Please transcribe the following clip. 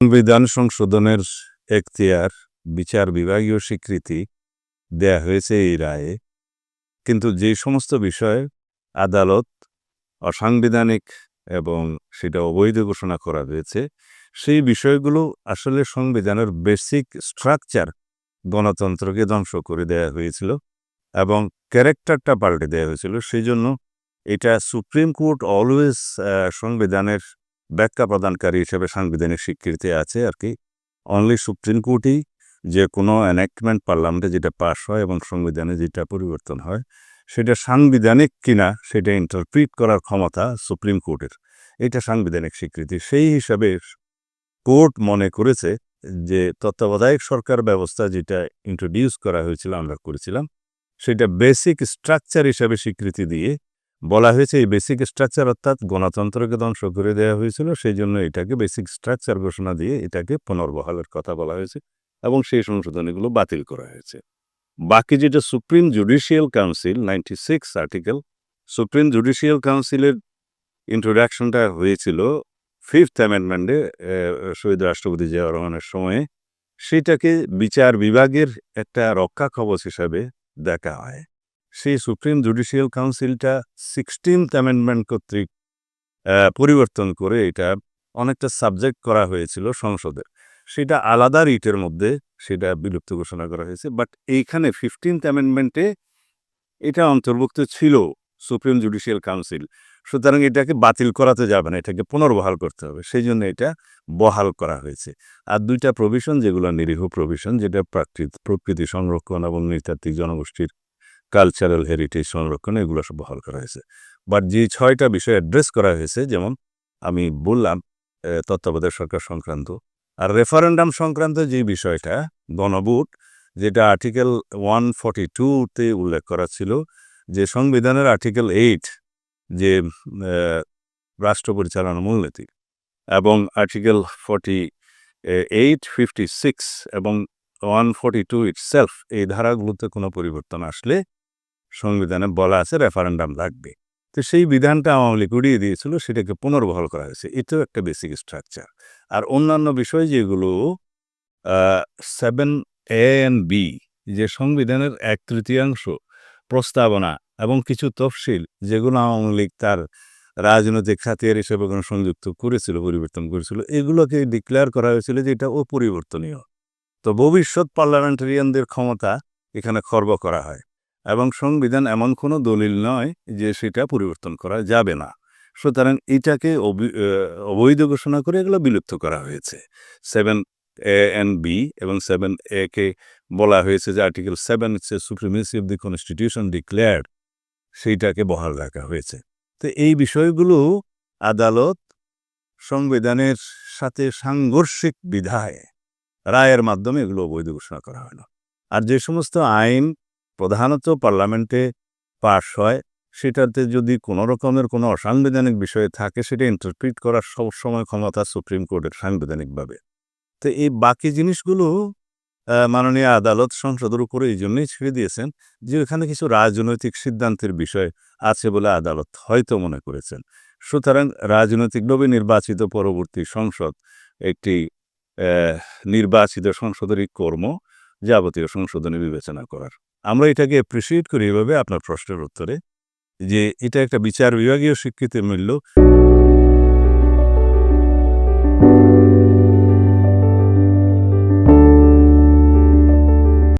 সংবিধান সংশোধনের এখতিয়ার, বিচার বিভাগীয় স্বীকৃতি দেয়া হয়েছে এই রায়ে। কিন্তু যে সমস্ত বিষয়ে, আদালত অসাংবিধানিক এবং সেটা অবৈধ ঘোষণা করা হয়েছে, সেই বিষয়গুলো আসলে সংবিধানের বেসিক স্ট্রাকচার গণতন্ত্রকে ধ্বংস করে দেয়া হয়েছিল এবং ক্যারেক্টারটা পাল্টে দেওয়া হয়েছিল। সেই জন্য এটা সুপ্রিম কোর্ট অলওয়েজ সংবিধানের ব্যাখ্যা প্রদানকারী হিসেবে সাংবিধানিক স্বীকৃতি আছে আর কি। অনলি সুপ্রিম কোর্টই যে কোনো অ্যানেক্টমেন্ট পার্লামেন্টে যেটা পাশ হয় এবং সংবিধানে যেটা পরিবর্তন হয়, সেটা সাংবিধানিক কিনা সেটা ইন্টারপ্রিট করার ক্ষমতা সুপ্রিম কোর্টের এটা সাংবিধানিক স্বীকৃতি। সেই হিসাবে কোর্ট মনে করেছে যে তত্ত্বাবধায়ক সরকার ব্যবস্থা যেটা ইন্ট্রোডিউস করা হয়েছিল, আমরা করেছিলাম, সেটা বেসিক স্ট্রাকচার হিসাবে স্বীকৃতি দিয়ে বলা হয়েছে, এই বেসিক স্ট্রাকচার অর্থাৎ গণতন্ত্রকে ধ্বংস করে দেওয়া হয়েছিল, সেই জন্য এটাকে বেসিক স্ট্রাকচার ঘোষণা দিয়ে এটাকে পুনর্বহালের কথা বলা হয়েছে এবং সেই সংশোধনীগুলো বাতিল করা হয়েছে। বাকি যেটা Supreme Judicial Council ninety six article Supreme Judicial কাউন্সিলের ইন্ট্রোডাকশনটা হয়েছিল ফিফথ অ্যামেন্ডমেন্টে শহীদ রাষ্ট্রপতি জিয়া রহমানের সময়ে। সেটাকে বিচার বিভাগের একটা রক্ষা কবচ হিসাবে দেখা হয়। সেই সুপ্রিম জুডিশিয়াল কাউন্সিলটা সিক্সটিন্থ অ্যামেন্ডমেন্ট কর্তৃক পরিবর্তন করে এটা অনেকটা সাবজেক্ট করা হয়েছিল সংসদের। সেটা আলাদা রিটের মধ্যে সেটা বিলুপ্ত ঘোষণা করা হয়েছে, বাট এইখানে ফিফটিন্থ অ্যামেন্ডমেন্টে এটা অন্তর্ভুক্ত ছিল সুপ্রিম জুডিশিয়াল কাউন্সিল। সুতরাং এটাকে বাতিল করাতে যাবে না, এটাকে পুনর্বহাল করতে হবে, সেই জন্য এটা বহাল করা হয়েছে। আর দুইটা প্রভিশন যেগুলো নিরীহ প্রভিশন যেটা প্রাকৃত প্রকৃতি সংরক্ষণ এবং নৃতাত্ত্বিক জনগোষ্ঠীর কালচারাল হেরিটেজ সংরক্ষণ, এগুলো সব বহাল করা হয়েছে। বাট যে ছয়টা বিষয় অ্যাড্রেস করা হয়েছে, যেমন আমি বললাম তত্ত্বাবধায়ক সরকার সংক্রান্ত আর রেফারেন্ডাম সংক্রান্ত যে বিষয়টা, গণভোট, যেটা আর্টিকেল ওয়ান ফর্টি টুতে উল্লেখ করা ছিল, যে সংবিধানের আর্টিকেল এইট যে রাষ্ট্র পরিচালনা মূলনীতি এবং article forty eight fifty six এবং ওয়ান ফর্টি টু সেলফ এই ধারাগুলোতে কোনো পরিবর্তন আসলে সংবিধানে বলা আছে রেফারেন্ডাম লাগবে। তো সেই বিধানটা আওয়ামী লীগ উড়িয়ে দিয়েছিল, সেটাকে পুনর্বহাল করা হয়েছে। এটাও একটা বেসিক স্ট্রাকচার আর অন্যান্য বিষয় যেগুলো সেভেন এ এন্ড বি যে সংবিধানের এক তৃতীয়াংশ প্রস্তাবনা এবং কিছু তফসিল, যেগুলো আওয়ামী লীগ তার রাজনৈতিক খাতিয়ার হিসেবে কোনো সংযুক্ত করেছিল, পরিবর্তন করেছিল, এগুলোকে ডিক্লেয়ার করা হয়েছিল যে এটা অপরিবর্তনীয়। তো ভবিষ্যৎ পার্লামেন্টারিয়ানদের ক্ষমতা এখানে খর্ব করা হয়। এবং সংবিধান এমন কোনো দলিল নয় যে সেটা পরিবর্তন করা যাবে না। সুতরাং এটাকে অবৈধ ঘোষণা করে এগুলো বিলুপ্ত করা হয়েছে। সেভেন এ এন বি এবং সেভেন এ কে বলা হয়েছে যে আর্টিকেল সেভেন হচ্ছে supremacy of the constitution declared সেইটাকে বহাল রাখা হয়েছে। তো এই বিষয়গুলো আদালত সংবিধানের সাথে সাংঘর্ষিক বিধায়, রায়ের মাধ্যমে এগুলো অবৈধ ঘোষণা করা হলো। আর যে সমস্ত আইন প্রধানত পার্লামেন্টে পাশ হয়, সেটাতে যদি কোনো রকমের কোনো অসাংবিধানিক বিষয় থাকে, সেটা ইন্টারপ্রিট করার সবসময় ক্ষমতা সুপ্রিম কোর্টের সাংবিধানিকভাবে। তো এই বাকি জিনিসগুলো মাননীয় আদালত সংসদের উপরে এই জন্যই ছেড়ে দিয়েছেন যে এখানে কিছু রাজনৈতিক সিদ্ধান্তের বিষয় আছে বলে আদালত হয়তো মনে করেছেন। সুতরাং রাজনৈতিকভাবে নির্বাচিত পরবর্তী সংসদ একটি নির্বাচিত সংসদেরই কর্ম, যাবতীয় সংশোধনী বিবেচনা করার। আমরা এটাকে অ্যাপ্রিসিয়েট করি এভাবে আপনার প্রশ্নের উত্তরে যে এটা একটা বিচার বিভাগীয় স্বীকৃতির মূল্য।